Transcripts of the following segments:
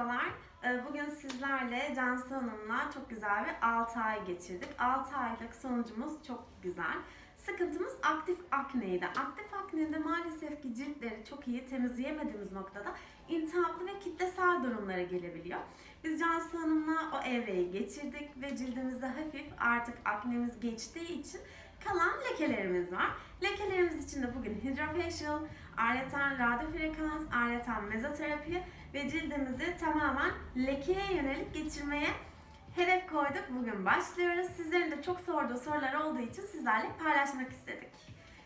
Merhabalar. Ee, Bugün sizlerle Cansu Hanım'la çok güzel bir 6 ay geçirdik. 6 aylık sonucumuz çok güzel. Sıkıntımız aktif akneydi. Aktif aknede maalesef ki ciltleri çok iyi temizleyemediğimiz noktada iltihaplı ve kitlesel durumlara gelebiliyor. Biz Cansu Hanım'la o evreyi geçirdik ve cildimizde hafif artık aknemiz geçtiği için kalan lekelerimiz var. Lekelerimiz için de bugün hydrofacial, ayrıca radyo frekans, ayrıca mezoterapi ve cildimizi tamamen lekeye yönelik geçirmeye hedef koyduk. Bugün başlıyoruz. Sizlerin de çok sorduğu sorular olduğu için sizlerle paylaşmak istedik.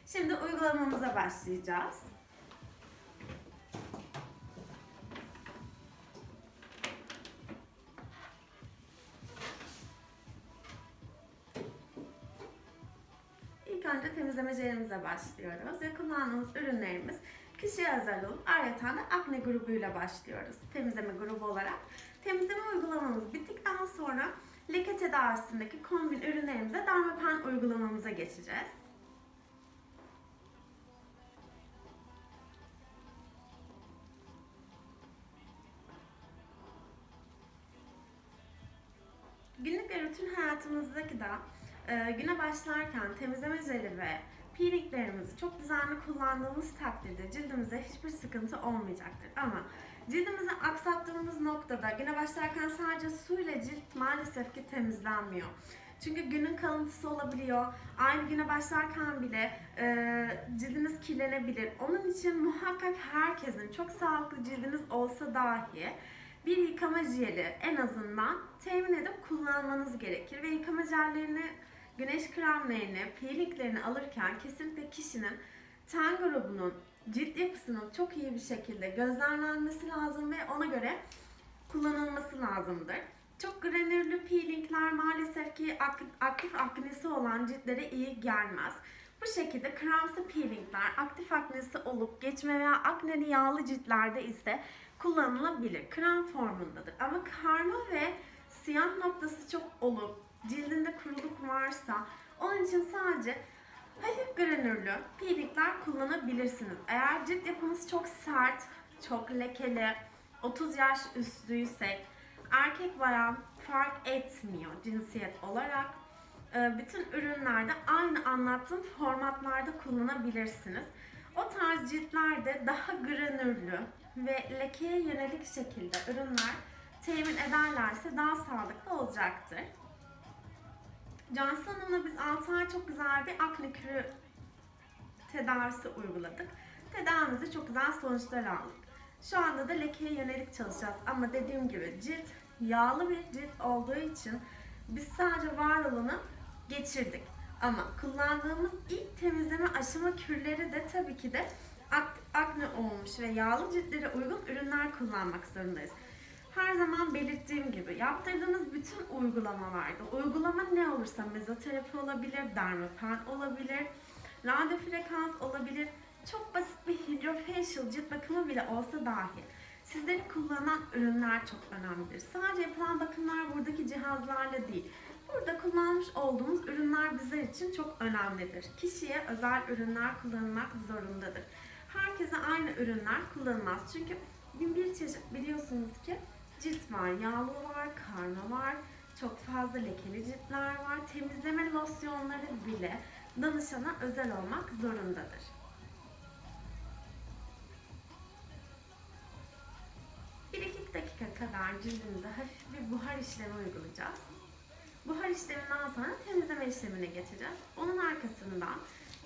Şimdi uygulamamıza başlayacağız. İlk önce temizleme jelimize başlıyoruz ve kullandığımız ürünlerimiz kişiye özel olup ayrıca da akne grubuyla başlıyoruz temizleme grubu olarak. Temizleme uygulamamız bittikten sonra leke tedavisindeki kombin ürünlerimize dermapen uygulamamıza geçeceğiz. Günlük ve rutin hayatımızdaki de e, güne başlarken temizleme jeli ve peelinglerimizi çok düzenli kullandığımız takdirde cildimize hiçbir sıkıntı olmayacaktır. Ama cildimizi aksattığımız noktada güne başlarken sadece suyla cilt maalesef ki temizlenmiyor. Çünkü günün kalıntısı olabiliyor. Aynı güne başlarken bile e, cildiniz kirlenebilir. Onun için muhakkak herkesin çok sağlıklı cildiniz olsa dahi bir yıkama jeli en azından temin edip kullanmanız gerekir. Ve yıkama jellerini, güneş kremlerini, peelinglerini alırken kesinlikle kişinin ten grubunun, cilt yapısının çok iyi bir şekilde gözlemlenmesi lazım ve ona göre kullanılması lazımdır. Çok granürlü peelingler maalesef ki ak- aktif aknesi olan ciltlere iyi gelmez. Bu şekilde kremsi peelingler aktif aknesi olup geçme veya akneli yağlı ciltlerde ise kullanılabilir. Krem formundadır. Ama karma ve siyah noktası çok olup cildinde kuruluk varsa onun için sadece hafif granürlü peelingler kullanabilirsiniz. Eğer cilt yapınız çok sert, çok lekeli, 30 yaş üstüysek erkek bayan fark etmiyor cinsiyet olarak. Ee, Bütün ürünlerde aynı anlattığım formatlarda kullanabilirsiniz. O tarz ciltlerde daha granürlü ve lekeye yönelik şekilde ürünler temin ederlerse daha sağlıklı olacaktır. Cansu Hanım'la biz 6 ay çok güzel bir akne kürü tedavisi uyguladık. Tedavimizde çok güzel sonuçlar aldık. Şu anda da lekeye yönelik çalışacağız ama dediğim gibi cilt yağlı bir cilt olduğu için biz sadece var olanı geçirdik. Ama kullandığımız ilk temizleme aşama kürleri de tabii ki de ak- akne olmuş ve yağlı ciltlere uygun ürünler kullanmak zorundayız. Her zaman belirttiğim gibi yaptırdığınız bütün uygulamalarda uygulama ne olursa mezoterapi olabilir, dermapen olabilir, radyo frekans olabilir. Çok basit bir hydrofacial cilt bakımı bile olsa dahi sizleri kullanan ürünler çok önemlidir. Sadece yapılan bakımlar buradaki cihazlarla değil. Burada kullanmış olduğumuz ürünler bizler için çok önemlidir. Kişiye özel ürünler kullanılmak zorundadır. Herkese aynı ürünler kullanılmaz. Çünkü bir çeşit biliyorsunuz ki cilt var, yağlı var, karma var, çok fazla lekeli ciltler var. Temizleme losyonları bile danışana özel olmak zorundadır. Bir iki dakika kadar cildimize hafif bir buhar işlemi uygulayacağız. Buhar işleminden sonra temizleme işlemine geçeceğiz. Onun arkasından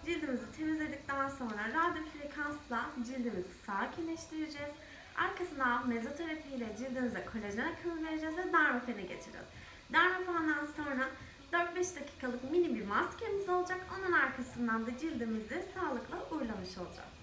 cildimizi temizledikten sonra radyo frekansla cildimizi sakinleştireceğiz. Arkasından mezoterapi ile cildimize kolajen akımı vereceğiz ve dermapene geçeceğiz. Dermapen'den sonra 4-5 dakikalık mini bir maskemiz olacak. Onun arkasından da cildimizi sağlıkla uğurlamış olacağız.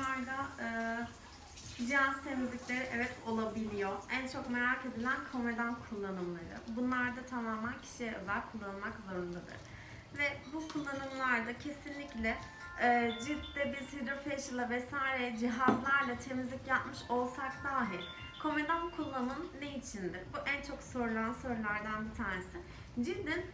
Bakımlarda e, cihaz temizlikleri evet olabiliyor. En çok merak edilen komedon kullanımları. Bunlar da tamamen kişiye özel kullanılmak zorundadır. Ve bu kullanımlarda kesinlikle e, ciltte biz hidrofacial'la vesaire cihazlarla temizlik yapmış olsak dahi komedon kullanım ne içindir? Bu en çok sorulan sorulardan bir tanesi. Cildin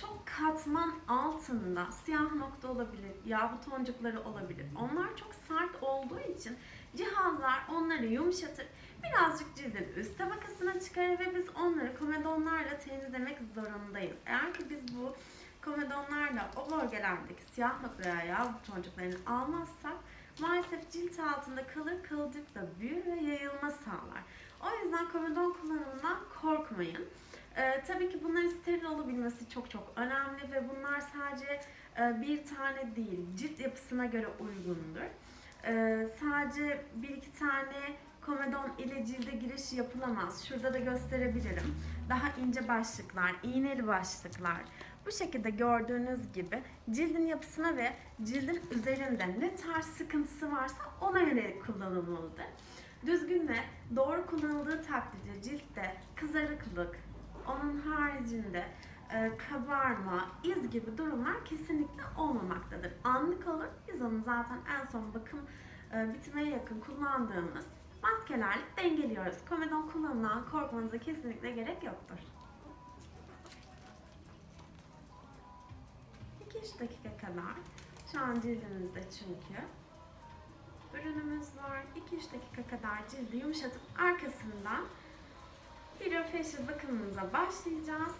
çok katman altında siyah nokta olabilir, yağ boncukları olabilir. Onlar çok sert olduğu için cihazlar onları yumuşatır. Birazcık cildin üst tabakasına çıkarır ve biz onları komedonlarla temizlemek zorundayız. Eğer ki biz bu komedonlarla o bölgelerdeki siyah noktaya yağ boncuklarını almazsak maalesef cilt altında kalır kılcık da büyür ve yayılma sağlar. O yüzden komedon kullanımından korkmayın. Ee, tabii ki bunların steril olabilmesi çok çok önemli ve bunlar sadece e, bir tane değil, cilt yapısına göre uygundur. Ee, sadece bir iki tane komedon ile cilde giriş yapılamaz. Şurada da gösterebilirim. Daha ince başlıklar, iğneli başlıklar. Bu şekilde gördüğünüz gibi cildin yapısına ve cildin üzerinde ne tarz sıkıntısı varsa ona yönelik kullanılmalıdır. Düzgün ve doğru kullanıldığı takdirde ciltte kızarıklık, onun haricinde e, kabarma, iz gibi durumlar kesinlikle olmamaktadır. Anlık olur. Biz onu zaten en son bakım e, bitmeye yakın kullandığımız maskelerle dengeliyoruz. Komedon kullanılan korkmanıza kesinlikle gerek yoktur. 2-3 dakika kadar şu an cildimizde çünkü ürünümüz var. 2-3 dakika kadar cildi yumuşatıp arkasından Hydrofacial bakımımıza başlayacağız.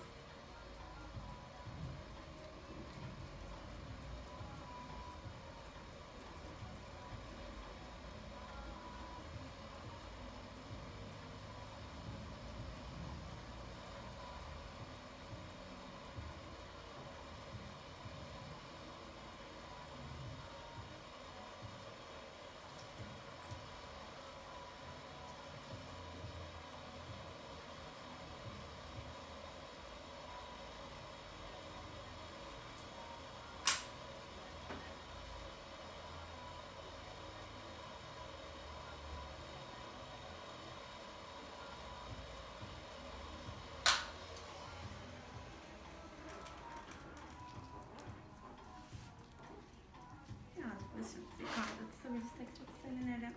Birazcık başımızı yukarıda tutabilirsek çok sevinirim.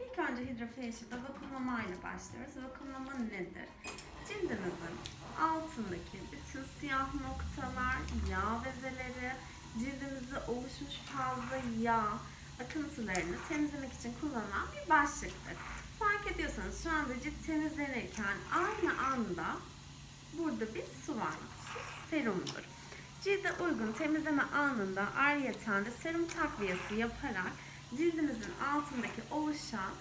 İlk önce hidrofacial'da vakumlamayla başlıyoruz. Vakumlama nedir? Cildimizin altındaki bütün siyah noktalar, yağ bezeleri, cildimizde oluşmuş fazla yağ akıntılarını temizlemek için kullanılan bir başlıktır. Fark ediyorsanız şu anda cilt temizlenirken aynı anda burada bir su var. Su serumdur. Cilde uygun temizleme anında ayrıyeten de serum takviyesi yaparak cildimizin altındaki oluşan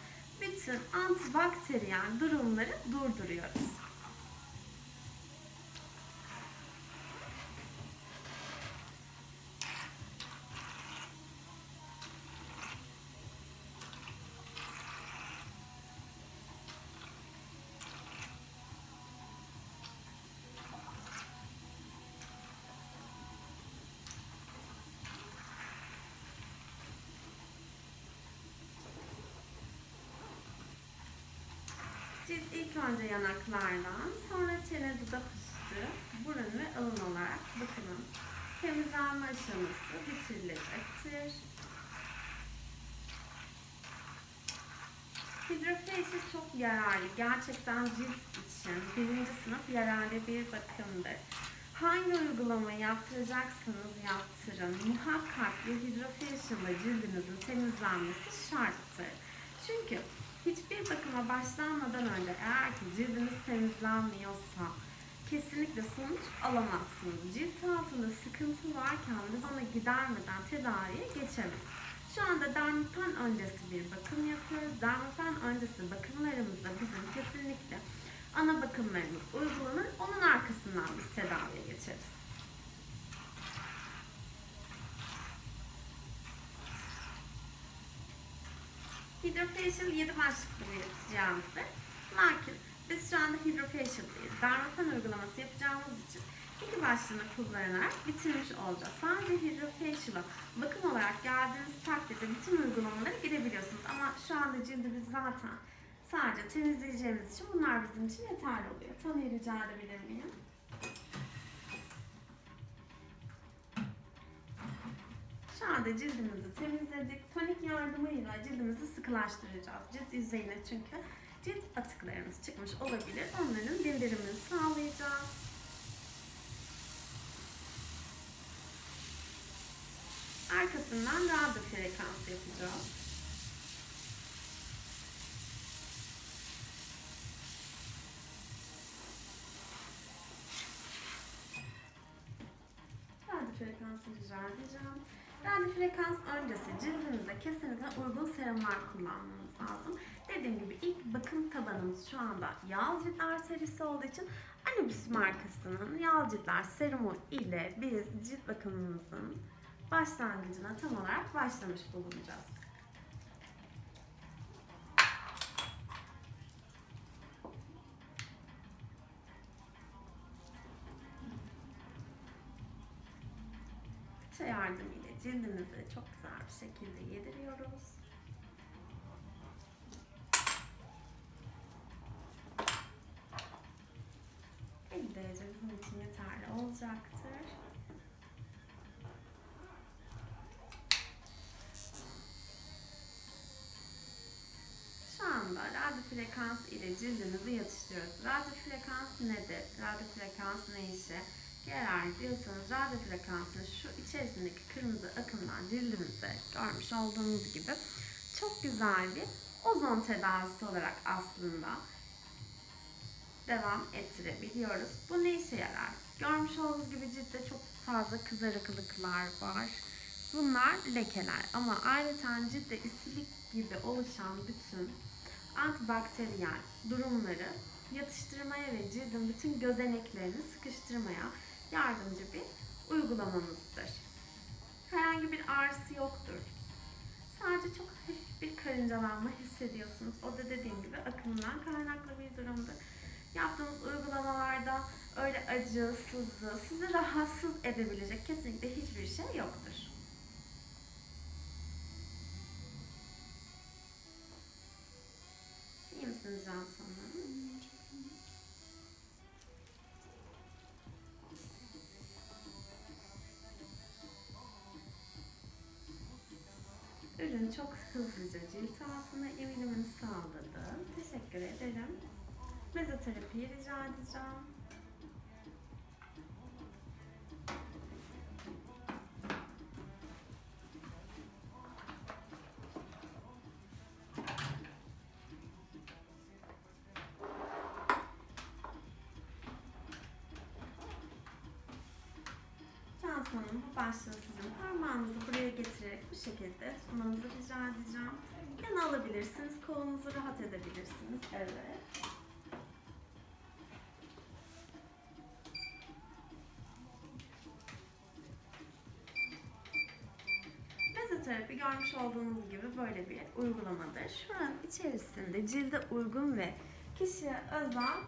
bütün antibakteriyel durumları durduruyoruz. Cilt ilk önce yanaklardan, sonra çene dudak üstü, burun ve alın olarak bakımın temizlenme aşaması bitirilecektir. Hidrofacial çok yararlı. Gerçekten cilt için birinci sınıf yararlı bir bakımdır. Hangi uygulamayı yaptıracaksanız yaptırın. Muhakkak bir hidrofacial ile cildinizin temizlenmesi şarttır. Çünkü hiçbir bakıma başlanmadan önce eğer ki cildiniz temizlenmiyorsa kesinlikle sonuç alamazsınız. Cilt altında sıkıntı varken biz onu gidermeden tedaviye geçemeyiz. Şu anda dermapen öncesi bir bakım yapıyoruz. Dermapen öncesi bakımlarımızda bizim kesinlikle ana bakımlarımız uygulanır. Onun arkasından biz tedaviye geçeriz. Hydrofacial 7 başlıklı cihazdır. Lakin biz şu anda hydrofacial değil, dermapen uygulaması yapacağımız için iki başlığını kullanarak bitirmiş olacağız. Sadece Hydro Facial'a bakım olarak geldiğiniz takdirde bütün uygulamalara girebiliyorsunuz. Ama şu anda cildimiz zaten sadece temizleyeceğimiz için bunlar bizim için yeterli oluyor. Tanıyı rica edebilir miyim? Anda cildimizi temizledik. Tonik yardımıyla cildimizi sıkılaştıracağız. Cilt yüzeyine çünkü cilt atıklarımız çıkmış olabilir. Onların bildirimini sağlayacağız. Arkasından radyo frekans yapacağız. Radyo frekansı rica edeceğim. Radyo frekans öncesi cildinize kesinlikle uygun serumlar kullanmanız lazım. Dediğim gibi ilk bakım tabanımız şu anda yağ ciltler serisi olduğu için Anubis markasının yağ ciltler serumu ile biz cilt bakımımızın başlangıcına tam olarak başlamış bulunacağız. Cildimizi çok güzel bir şekilde yediriyoruz. Bir derece bizim için yeterli olacaktır. Şu anda radyo frekans ile cildimizi yatıştırıyoruz. Radyo frekans nedir? Radyo frekans ne işe yarar diyorsanız radyo frekansını şu içerisindeki kırmızı akımdan cildimize görmüş olduğunuz gibi çok güzel bir ozon tedavisi olarak aslında devam ettirebiliyoruz. Bu ne işe yarar? Görmüş olduğunuz gibi ciltte çok fazla kızarıklıklar var. Bunlar lekeler ama ayrıca ciltte isilik gibi oluşan bütün antibakteriyel durumları yatıştırmaya ve cildin bütün gözeneklerini sıkıştırmaya yardımcı bir uygulamamızdır. Herhangi bir ağrısı yoktur. Sadece çok hafif bir karıncalanma hissediyorsunuz. O da dediğim gibi akımdan kaynaklı bir durumdur. Yaptığımız uygulamalarda öyle acı, sızı, sizi rahatsız edebilecek kesinlikle hiçbir şey yoktur. İyi misiniz Cansu Ürün çok hızlıca cilt altına emilimini sağladı. Teşekkür ederim. Mezoterapiyi rica edeceğim. Şekilde tutmanızı rica edeceğim. Yana alabilirsiniz, kolunuzu rahat edebilirsiniz. Evet. Mezoterapi görmüş olduğunuz gibi böyle bir uygulamadır. Şu an içerisinde cilde uygun ve kişiye özel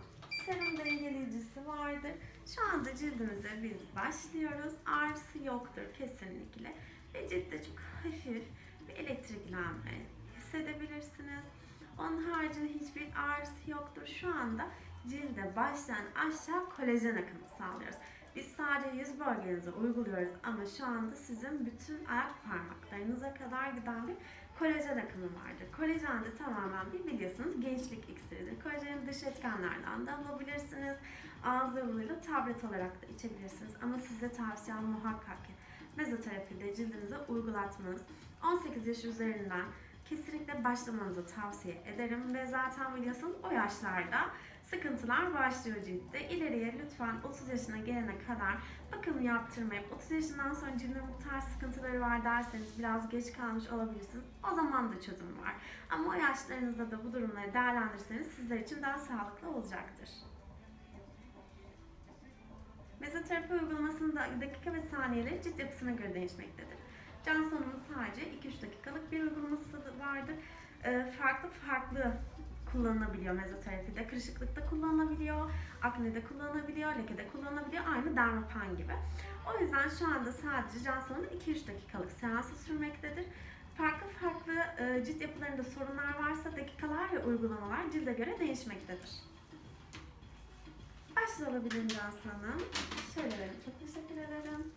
serum dengeleyicisi vardır. Şu anda cildimize biz başlıyoruz. Ağrısı yoktur kesinlikle. Ve ciltte çok hafif elektriklenme hissedebilirsiniz. Onun haricinde hiçbir ağrısı yoktur. Şu anda cilde baştan aşağı kolajen akımı sağlıyoruz. Biz sadece yüz bölgenize uyguluyoruz ama şu anda sizin bütün ayak parmaklarınıza kadar giden bir kolajen akımı vardır. Kolajen de tamamen bir biliyorsunuz gençlik iksiridir. Kolajeni dış etkenlerden de alabilirsiniz. Ağız yoluyla tablet olarak da içebilirsiniz. Ama size tavsiyem muhakkak ki mezoterapide cildinize uygulatmanız 18 yaş üzerinden kesinlikle başlamanızı tavsiye ederim ve zaten biliyorsunuz o yaşlarda sıkıntılar başlıyor ciltte. İleriye lütfen 30 yaşına gelene kadar bakım yaptırmayıp 30 yaşından sonra cildin bu tarz sıkıntıları var derseniz biraz geç kalmış olabilirsiniz. O zaman da çözüm var. Ama o yaşlarınızda da bu durumları değerlendirirseniz sizler için daha sağlıklı olacaktır. Mezoterapi uygulamasının da dakika ve saniyeleri cilt yapısına göre değişmektedir. Hanım'ın sadece 2-3 dakikalık bir uygulaması vardır. Ee, farklı farklı kullanılabiliyor mezoterapide. Kırışıklıkta kullanılabiliyor, aknede kullanılabiliyor, lekede kullanılabiliyor. Aynı dermapen gibi. O yüzden şu anda sadece Johnson'un 2-3 dakikalık seansı sürmektedir. Farklı farklı e, cilt yapılarında sorunlar varsa dakikalar ve uygulamalar cilde göre değişmektedir. Başlayabilirim Cansu Hanım. Şöyle verin. Çok teşekkür ederim.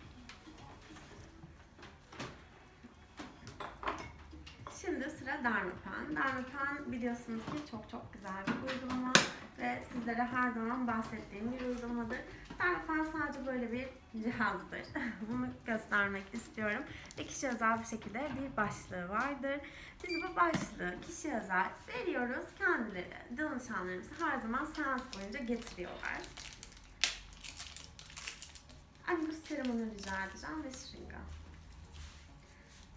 Şimdi sıra Dermapen. Dermapen biliyorsunuz ki çok çok güzel bir uygulama ve sizlere her zaman bahsettiğim bir uygulamadır. Dermapen sadece böyle bir cihazdır. Bunu göstermek istiyorum. Ve kişi özel bir şekilde bir başlığı vardır. Biz bu başlığı kişi özel veriyoruz. Kendileri, danışanlarımız her zaman seans boyunca getiriyorlar. Angus serumunu rica edeceğim ve şırınga.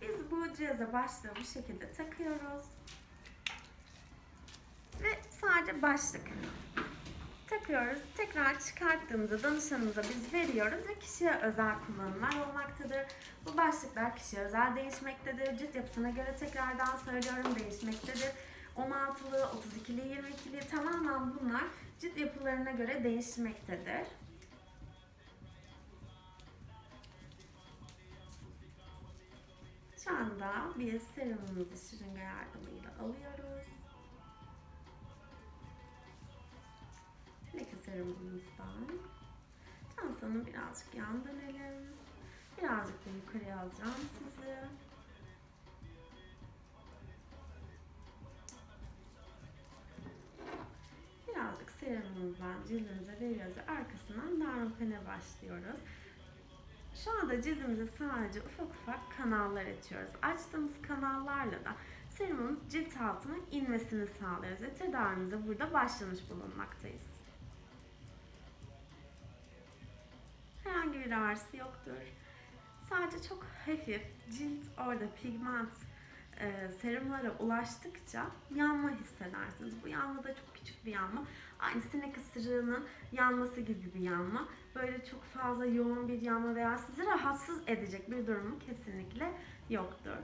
Biz bu cihaza başlığı bu şekilde takıyoruz. Ve sadece başlık takıyoruz. Tekrar çıkarttığımızda danışanımıza biz veriyoruz ve kişiye özel kullanımlar olmaktadır. Bu başlıklar kişiye özel değişmektedir. Cilt yapısına göre tekrardan söylüyorum değişmektedir. 16'lı, 32'li, 22'li tamamen bunlar cilt yapılarına göre değişmektedir. Şu anda bir serumumuzu şırınga yardımıyla alıyoruz. Leke serumumuzdan. Tansiyonu birazcık yan dönelim. Birazcık da yukarıya alacağım sizi. Birazcık serumumuzdan cildimize veriyoruz ve arkasından dermapene başlıyoruz. Şu anda cildimize sadece ufak ufak kanallar açıyoruz. Açtığımız kanallarla da serumun cilt altına inmesini sağlıyoruz ve tedavimize burada başlamış bulunmaktayız. Herhangi bir ağrısı yoktur. Sadece çok hafif cilt orada pigment e, serumlara ulaştıkça yanma hissedersiniz. Bu yanma da çok küçük bir yanma. Aynı sinek ısırığının yanması gibi bir yanma. Böyle çok fazla yoğun bir yanma veya sizi rahatsız edecek bir durumu kesinlikle yoktur.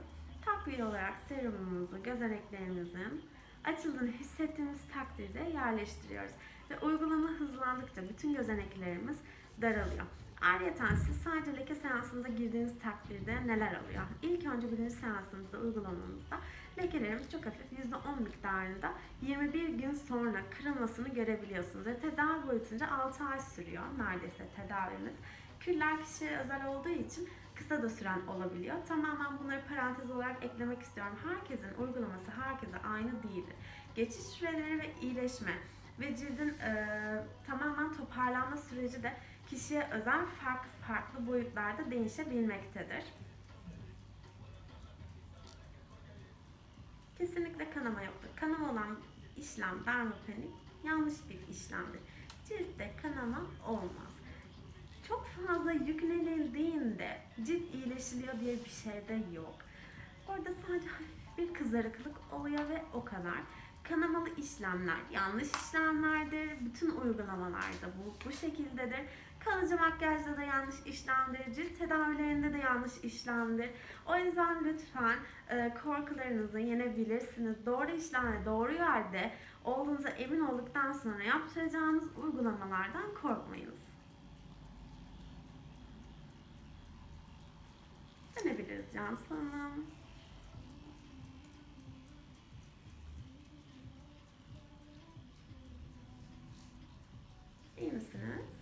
Takviye olarak serumumuzu gözeneklerimizin açıldığını hissettiğimiz takdirde yerleştiriyoruz. Ve uygulama hızlandıkça bütün gözeneklerimiz daralıyor. Ayrıca siz sadece leke seansınıza girdiğiniz takdirde neler oluyor? İlk önce birinci seansımızda uygulamamızda lekelerimiz çok hafif %10 miktarında 21 gün sonra kırılmasını görebiliyorsunuz. Ve tedavi boyutunca 6 ay sürüyor neredeyse tedavimiz. Küller kişiye özel olduğu için kısa da süren olabiliyor. Tamamen bunları parantez olarak eklemek istiyorum. Herkesin uygulaması herkese aynı değildir. Geçiş süreleri ve iyileşme ve cildin e, tamamen toparlanma süreci de kişiye özel farklı farklı boyutlarda değişebilmektedir. Kesinlikle kanama yoktur. Kanama olan işlem dermapenik yanlış bir işlemdir. Ciltte kanama olmaz. Çok fazla yüklenildiğinde cilt iyileşiliyor diye bir şey de yok. Orada sadece bir kızarıklık oluyor ve o kadar. Kanamalı işlemler yanlış işlemlerdir. Bütün uygulamalarda bu bu şekildedir. Kalıcı makyajda da yanlış işlemdir, cilt tedavilerinde de yanlış işlemdir. O yüzden lütfen e, korkularınızı yenebilirsiniz. Doğru işlemle doğru yerde olduğunuza emin olduktan sonra yaptıracağınız uygulamalardan korkmayınız. Dönebiliriz Cansu. İyi misiniz?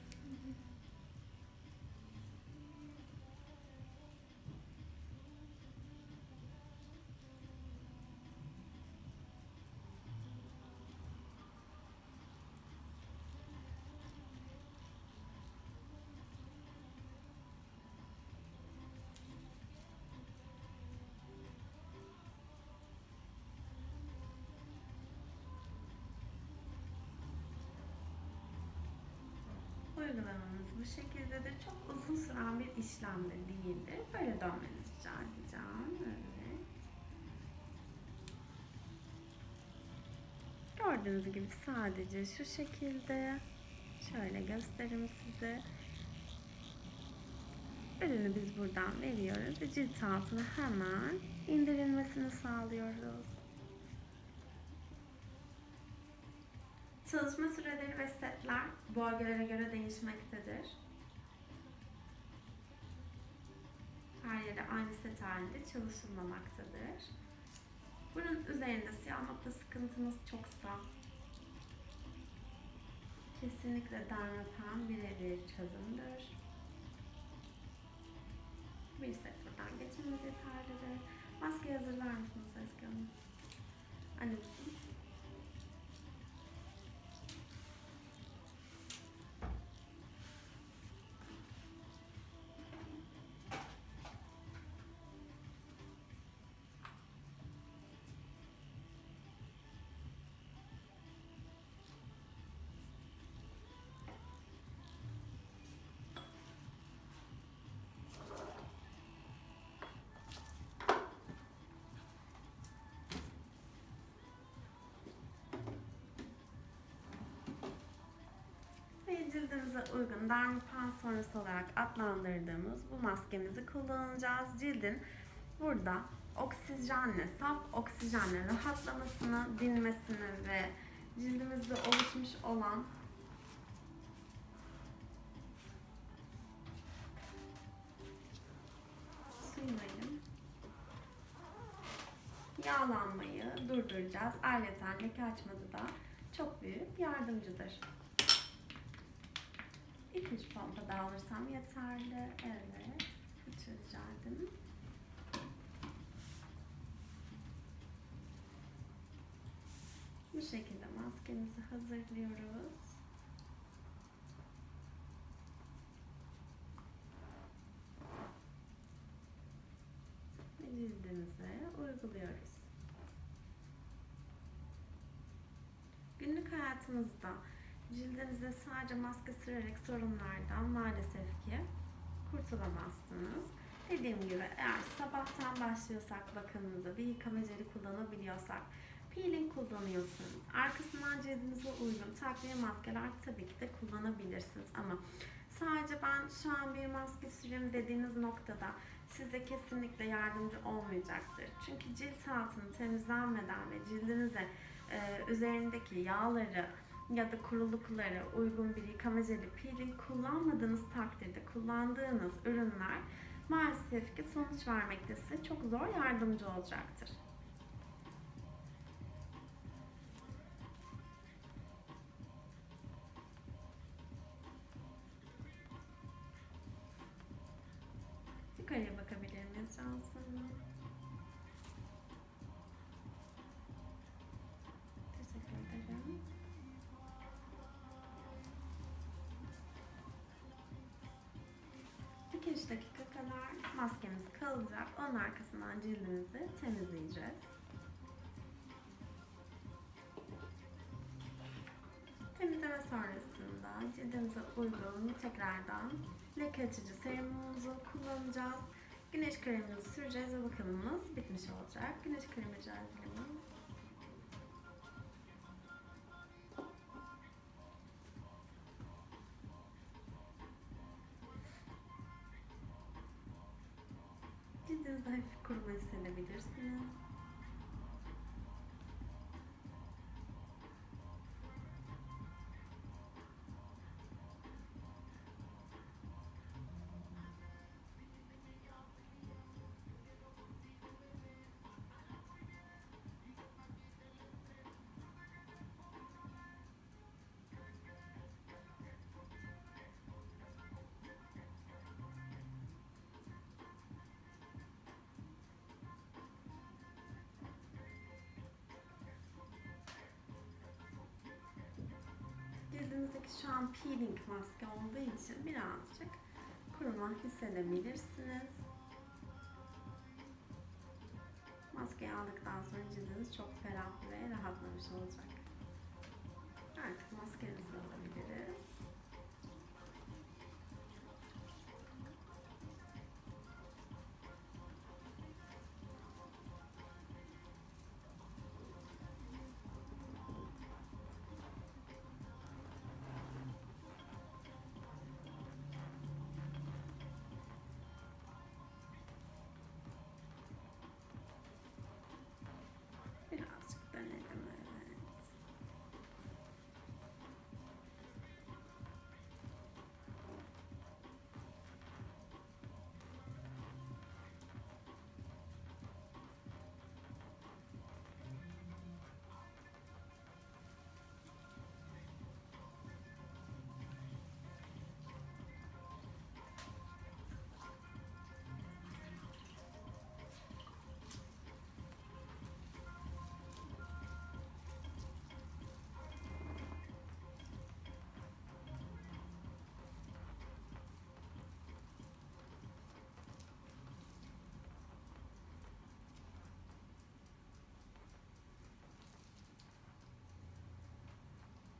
Uygulamamız bu şekildedir. Çok uzun süren bir işlem de değildir. Böyle dönmenizi rica edeceğim. Evet. Gördüğünüz gibi sadece şu şekilde şöyle göstereyim size. Ürünü biz buradan veriyoruz ve cilt altına hemen indirilmesini sağlıyoruz. Çalışma süreleri ve setler bölgelere göre değişmektedir. Her yere aynı set halinde çalışılmamaktadır. Bunun üzerinde siyah nokta sıkıntınız çoksa kesinlikle dermapen birebir çözümdür. Bir set buradan geçmemiz yeterlidir. Maske hazırlar mısınız Ezgi Hanım? Anne Cildimize uygun dermapen sonrası olarak adlandırdığımız bu maskemizi kullanacağız. Cildin burada oksijenle, saf oksijenle rahatlamasını, dinmesini ve cildimizde oluşmuş olan suymayı yağlanmayı durduracağız. Ayrıca leke açmada da çok büyük yardımcıdır. 2-3 pompa daha alırsam yeterli. Evet. Fırça rica ederim. Bu şekilde maskemizi hazırlıyoruz. Ve uyguluyoruz. Günlük hayatımızda cildinize sadece maske sürerek sorunlardan maalesef ki kurtulamazsınız. Dediğim gibi eğer sabahtan başlıyorsak bakımımıza bir yıkama jeli kullanabiliyorsak, peeling kullanıyorsanız, arkasından cildinize uygun takviye maskeler tabii ki de kullanabilirsiniz. Ama sadece ben şu an bir maske süreyim dediğiniz noktada size kesinlikle yardımcı olmayacaktır. Çünkü cilt altını temizlenmeden ve cildinize e, üzerindeki yağları ya da kurulukları uygun bir yıkama jeli peeling kullanmadığınız takdirde kullandığınız ürünler maalesef ki sonuç vermekte size çok zor yardımcı olacaktır. Yukarıya bakabilir cildimizi temizleyeceğiz. Temizleme sonrasında cildimize uygun tekrardan leke açıcı serumumuzu kullanacağız. Güneş kremimizi süreceğiz ve bakımımız bitmiş olacak. Güneş kremi rica şu an peeling maske olduğu için birazcık kuruma hissedebilirsiniz. Maskeyi aldıktan sonra cildiniz çok ferah ve rahatlamış olacak. Artık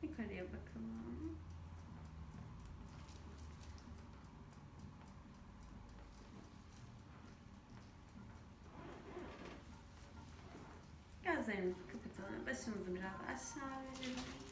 yukarıya bakalım. Gözlerimizi kapatalım. Başımızı biraz aşağı verelim.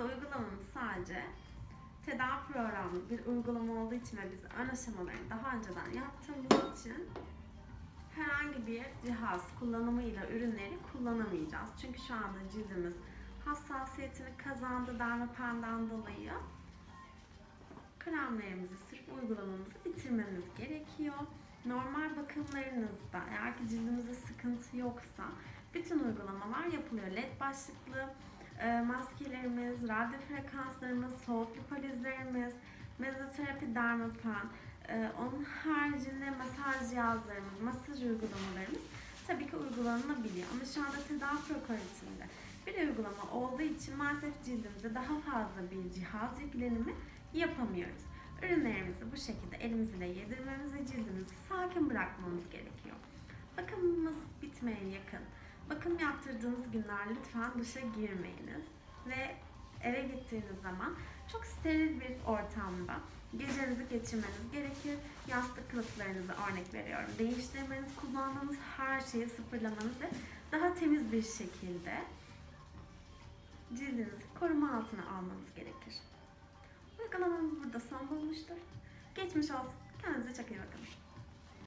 Anda uygulamamız sadece tedavi programlı bir uygulama olduğu için ve biz ön aşamalarını daha önceden yaptığımız için herhangi bir cihaz kullanımıyla ürünleri kullanamayacağız. Çünkü şu anda cildimiz hassasiyetini kazandı dermapendan dolayı kremlerimizi sürüp uygulamamızı bitirmemiz gerekiyor. Normal bakımlarınızda eğer ki cildimizde sıkıntı yoksa bütün uygulamalar yapılıyor. LED başlıklı maskelerimiz, radyo frekanslarımız, soğuk lipolizlerimiz, mezoterapi dermapen, e, onun haricinde masaj cihazlarımız, masaj uygulamalarımız tabii ki uygulanabiliyor. Ama şu anda tedavi prokuratöründe bir uygulama olduğu için maalesef cildimize daha fazla bir cihaz yüklenimi yapamıyoruz. Ürünlerimizi bu şekilde elimizle yedirmemiz ve cildimizi sakin bırakmamız gerekiyor. Bakımımız bitmeye yakın. Bakım yaptırdığınız günler lütfen duşa girmeyiniz ve eve gittiğiniz zaman çok steril bir ortamda gecenizi geçirmeniz gerekir. Yastık kılıflarınızı örnek veriyorum. Değiştirmeniz, kullandığınız her şeyi sıfırlamanız ve daha temiz bir şekilde cildinizi koruma altına almanız gerekir. Uygulamamız burada son bulmuştur. Geçmiş olsun. Kendinize çok iyi bakın.